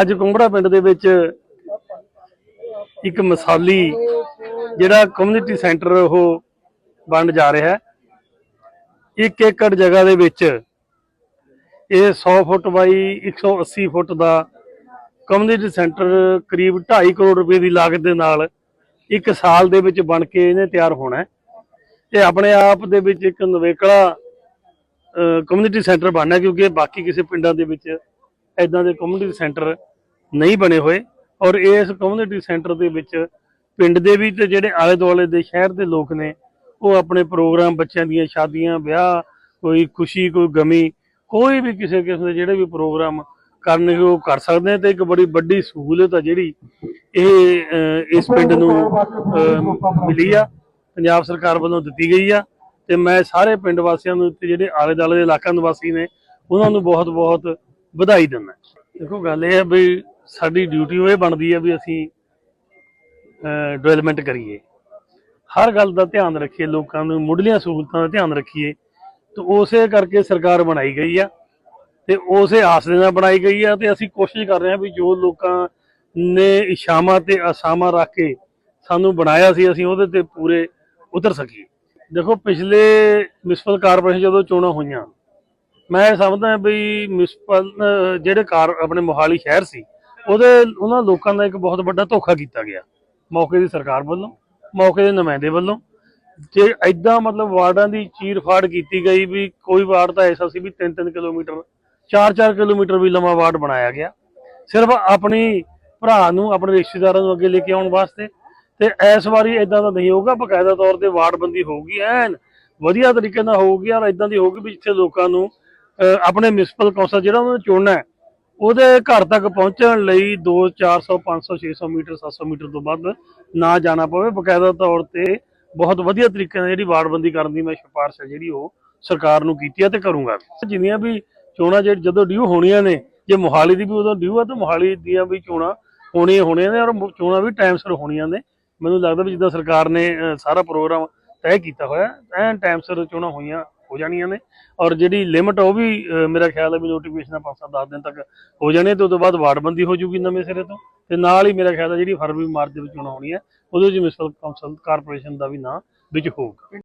ਅੱਜ ਕੁੰਬੜਾ ਪਿੰਡ ਦੇ ਵਿੱਚ ਇੱਕ ਮਸਾਲੀ ਜਿਹੜਾ ਕਮਿਊਨਿਟੀ ਸੈਂਟਰ ਉਹ ਬਣ ਜਾ ਰਿਹਾ ਹੈ। ਇੱਕ ਏਕੜ ਜਗ੍ਹਾ ਦੇ ਵਿੱਚ ਇਹ 100 ਫੁੱਟ ਬਾਈ 180 ਫੁੱਟ ਦਾ ਕਮਿਊਨਿਟੀ ਸੈਂਟਰ ਕਰੀਬ 2.5 ਕਰੋੜ ਰੁਪਏ ਦੀ ਲਾਗਤ ਦੇ ਨਾਲ ਇੱਕ ਸਾਲ ਦੇ ਵਿੱਚ ਬਣ ਕੇ ਇਹਨੇ ਤਿਆਰ ਹੋਣਾ ਹੈ। ਇਹ ਆਪਣੇ ਆਪ ਦੇ ਵਿੱਚ ਇੱਕ ਨਵੇਕਲਾ ਕਮਿਊਨਿਟੀ ਸੈਂਟਰ ਬਣਨਾ ਕਿਉਂਕਿ ਬਾਕੀ ਕਿਸੇ ਪਿੰਡਾਂ ਦੇ ਵਿੱਚ ਐਦਾਂ ਦੇ ਕਮਿਊਨਿਟੀ ਸੈਂਟਰ ਨਹੀਂ ਬਣੇ ਹੋਏ ਔਰ ਇਸ ਕਮਿਊਨਿਟੀ ਸੈਂਟਰ ਦੇ ਵਿੱਚ ਪਿੰਡ ਦੇ ਵੀ ਤੇ ਜਿਹੜੇ ਆਲੇ ਦੁਆਲੇ ਦੇ ਸ਼ਹਿਰ ਦੇ ਲੋਕ ਨੇ, ਉਹ ਆਪਣੇ ਪ੍ਰੋਗਰਾਮ ਬੱਚਿਆਂ ਦੀਆਂ ਸ਼ਾਦੀਆਂ, ਵਿਆਹ, ਕੋਈ ਖੁਸ਼ੀ, ਕੋਈ ਗਮੀ, ਕੋਈ ਵੀ ਕਿਸੇ ਕਿਸਮ ਦੇ ਜਿਹੜੇ ਵੀ ਪ੍ਰੋਗਰਾਮ ਕਰਨਗੇ, ਉਹ ਕਰ ਸਕਦੇ ਆ ਤੇ ਇੱਕ ਬੜੀ ਵੱਡੀ ਸਹੂਲਤ ਆ ਜਿਹੜੀ ਇਹ ਇਸ ਪਿੰਡ ਨੂੰ ਮਿਲੀ ਆ, ਪੰਜਾਬ ਸਰਕਾਰ ਵੱਲੋਂ ਦਿੱਤੀ ਗਈ ਆ ਤੇ ਮੈਂ ਸਾਰੇ ਪਿੰਡ ਵਾਸੀਆਂ ਨੂੰ ਤੇ ਜਿਹੜੇ ਆਲੇ ਦੁਆਲੇ ਦੇ ਇਲਾਕਾ ਨਿਵਾਸੀ ਨੇ, ਉਹਨਾਂ ਨੂੰ ਬਹੁਤ ਬਹੁਤ ਵਧਾਈ ਦਿੰਦਾ। ਦੇਖੋ, ਗੱਲ ਇਹ ਹੈ ਵੀ ਸਾਡੀ ਡਿਊਟੀ ਉਹ ਇਹ ਬਣਦੀ ਹੈ ਵੀ ਅਸੀਂ ਡਿਵੈਲਪਮੈਂਟ ਕਰੀਏ। ਹਰ ਗੱਲ ਦਾ ਧਿਆਨ ਰੱਖੀਏ, ਲੋਕਾਂ ਨੂੰ ਮੁੱਢਲੀਆਂ ਸਹੂਲਤਾਂ ਦਾ ਧਿਆਨ ਰੱਖੀਏ। ਤੇ ਉਸੇ ਕਰਕੇ ਸਰਕਾਰ ਬਣਾਈ ਗਈ ਆ ਤੇ ਉਸੇ ਆਸ ਦੇ ਨਾਲ ਬਣਾਈ ਗਈ ਆ ਤੇ ਅਸੀਂ ਕੋਸ਼ਿਸ਼ ਕਰ ਰਹੇ ਹਾਂ ਵੀ ਜੋ ਲੋਕਾਂ ਨੇ ਇਸ਼ਾਮਾ ਤੇ ਅਸਾਮਾ ਰੱਖ ਕੇ ਸਾਨੂੰ ਬਣਾਇਆ ਸੀ, ਅਸੀਂ ਉਹਦੇ ਤੇ ਪੂਰੇ ਉਤਰ ਸਕੀਏ। ਦੇਖੋ, ਪਿਛਲੇ ਮਿਊਨਿਸਪਲ ਕਾਰਪੋਰੇਸ਼ਨ ਜਦੋਂ ਚੋਣਾਂ ਹੋਈਆਂ ਮੈਂ ਸਮਝਦਾ ਵੀ ਮਿਊਨਿਸਪਲ ਜਿਹੜੇ ਕਾਰ ਆਪਣੇ ਮੋਹਾਲੀ ਸ਼ਹਿਰ ਸੀ, ਉਹਦੇ, ਉਹਨਾਂ ਲੋਕਾਂ ਦਾ ਇੱਕ ਬਹੁਤ ਵੱਡਾ ਧੋਖਾ ਕੀਤਾ ਗਿਆ। ਮੌਕੇ ਦੀ ਸਰਕਾਰ ਵੱਲੋਂ, ਮੌਕੇ ਦੇ ਨੁਮਾਇੰਦੇ ਵੱਲੋਂ। ਜੇ ਐਦਾਂ ਮਤਲਬ ਵਾਰਡਾਂ ਦੀ ਚੀਰ ਕੀਤੀ ਗਈ ਵੀ ਕੋਈ ਵਾਰਡ ਤਾਂ ਐਸਾ ਸੀ ਵੀ 3-3 ਕਿਲੋਮੀਟਰ 4-4 ਕਿਲੋਮੀਟਰ ਵੀ ਲੰਮਾ ਵਾਰਡ ਬਣਾਇਆ ਗਿਆ। ਸਿਰਫ ਆਪਣੀ ਭਰਾ ਨੂੰ, ਆਪਣੇ ਰਿਸ਼ਤੇਦਾਰਾਂ ਨੂੰ ਅੱਗੇ ਲੈ ਕੇ ਆਉਣ ਵਾਸਤੇ। ਤੇ ਇਸ ਵਾਰੀ ਇਦਾਂ ਦਾ ਨਹੀਂ ਹੋਊਗਾ, ਬਕਾਇਦਾ ਤੌਰ ਤੇ ਵਾਰਡਬੰਦੀ ਹੋਊਗੀ, ਐਨ ਵਧੀਆ ਤਰੀਕੇ ਨਾਲ ਹੋਊਗੀ, ਔਰ ਇਦਾਂ ਦੀ ਹੋਊਗੀ ਵੀ ਜਿੱਥੇ ਲੋਕਾਂ ਨੂੰ ਆਪਣੇ ਮਿਊਨਿਸਪਲ ਕੌਂਸਲ ਜਿਹੜਾ ਉਹਨਾਂ ਨੇ ਚੁਣਨਾ ਹੈ, ਉਹਦੇ ਘਰ ਤੱਕ ਪਹੁੰਚਣ ਲਈ 2 400 500 600 ਮੀਟਰ 700 ਮੀਟਰ ਤੋਂ ਵੱਧ ਨਾ ਜਾਣਾ ਪਵੇ। ਬਕਾਇਦਾ ਤੌਰ ਤੇ ਬਹੁਤ ਵਧੀਆ ਤਰੀਕੇ ਨਾਲ ਜਿਹੜੀ ਵਾਰਡਬੰਦੀ ਕਰਨ ਦੀ ਮੈਂ ਸਿਫਾਰਿਸ਼ ਹੈ ਜਿਹੜੀ ਉਹ ਸਰਕਾਰ ਨੂੰ ਕੀਤੀ ਹੈ ਤੇ ਕਰੂੰਗਾ ਜਿੰਨੀਆਂ ਵੀ ਚੋਣਾਂ ਜਿਹੜੀ ਜਦੋਂ ਡਿਊ ਹੋਣੀਆਂ ਨੇ, ਜੇ ਮੋਹਾਲੀ ਦੀ ਵੀ ਉਦੋਂ ਡਿਊ ਆ, ਤਾਂ ਮੋਹਾਲੀ ਦੀਆਂ ਵੀ ਚੋਣਾਂ ਹੋਣੀਆਂ ਹੋਣੀਆਂ ਨੇ ਔਰ ਚੋਣਾਂ ਵੀ ਟਾਈਮ ਸਿਰ ਹੋਣੀਆਂ ਨੇ। ਮੈਨੂੰ ਲੱਗਦਾ ਵੀ ਜਿੱਦਾਂ ਸਰਕਾਰ ਨੇ ਸਾਰਾ ਪ੍ਰੋਗਰਾਮ ਤੈਅ ਕੀਤਾ ਹੋਇਆ, ਐਨ ਟਾਈਮ ਸਿਰ ਚੋਣਾਂ ਹੋਈਆਂ ਹੋ ਜਾਣੀਆਂ ਨੇ। ਔਰ ਜਿਹੜੀ ਲਿਮਟ ਉਹ ਵੀ ਮੇਰਾ ਖਿਆਲ ਹੈ ਵੀ ਨੋਟੀਫਿਕੇਸ਼ਨ 5-7 ਦਿਨ ਤੱਕ ਹੋ ਜਾਣੇ ਤੇ ਉਸ ਤੋਂ ਬਾਅਦ ਵਾਰਡਬੰਦੀ ਹੋ ਜੂਗੀ ਨਵੇਂ ਸਿਰੇ ਤੋਂ। ਤੇ ਨਾਲ ਹੀ ਮੇਰਾ ਖਿਆਲ ਹੈ ਜਿਹੜੀ ਫਰਵਰੀ ਮਾਰਚ ਦੇ ਵਿੱਚ ਚੋਣਾਂ ਹੈ, ਉਹਦੇ ਵਿੱਚ ਮਿਊਨਿਸਪਲ ਕਾਉਂਸਲ ਕਾਰਪੋਰੇਸ਼ਨ ਦਾ ਵੀ ਨਾਂ ਵਿੱਚ ਹੋਊਗਾ।